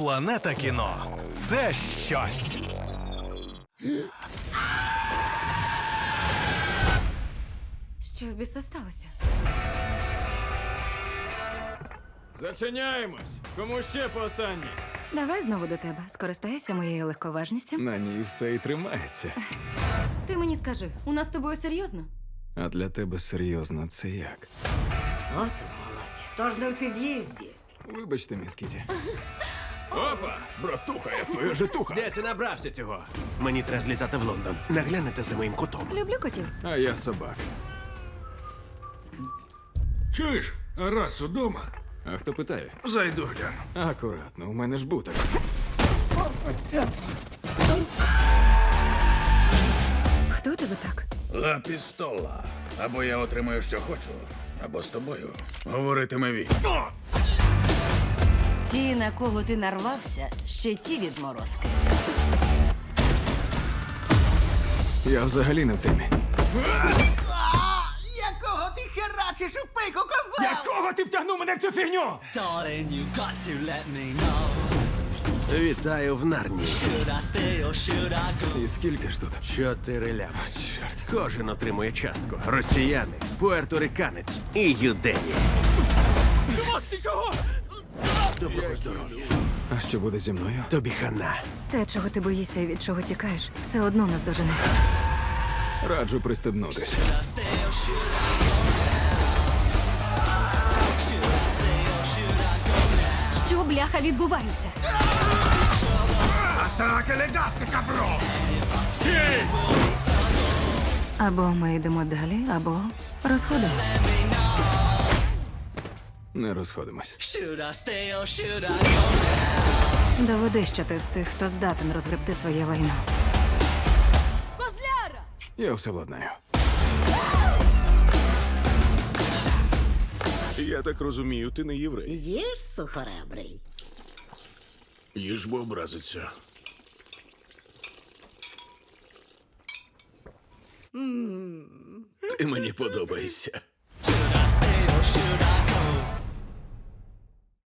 Планета кіно це щось. Що в біса сталося? Зачиняємось. Кому ще по останній? Давай знову до тебе. Скористайся моєю легковажністю. На ній все і тримається. Ти мені скажи, у нас з тобою серйозно? А для тебе серйозно це як? От молодь, тож не в під'їзді. Вибачте, міс Кіті. Опа! Братуха, я твоя житуха. Де ти набрався цього? Мені треба злітати в Лондон. Наглянете за моїм котом. Люблю котів. А я собак. Чуєш, а раз удома? А хто питає? Зайду гляну. Акуратно, у мене ж буток. Хто тебе так? Ла пістола. Або я отримаю, що хочу, або з тобою говоритиме він. Ті, на кого ти нарвався, ще ті відморозки. Я взагалі не в темі. Якого ти херачиш у пику коза? Якого ти втягнув мене в цю фігню? Darling, you got to let me know. Вітаю в Нарні. Should I stay or should I go? І скільки ж тут? Чотири лями. Чорт. Кожен отримує частку. Росіяни, пуерториканець і юдеї. Чувак, ти чого? Доброго здоров'я. А що буде зі мною? Тобі хана. Те, чого ти боїшся і від чого тікаєш, все одно нас дожене. Раджу пристебнутись. Що бляха відбувається? Або ми йдемо далі, або розходимося. Не розходимось. Should I stay or should I go? Доведи, що ти з тих, хто здатен розгребти своє лайно. Я все владнаю. Я так розумію, ти не єврей. Їж сухоребрий. Їж бо образиться. Ти мені подобаєшся.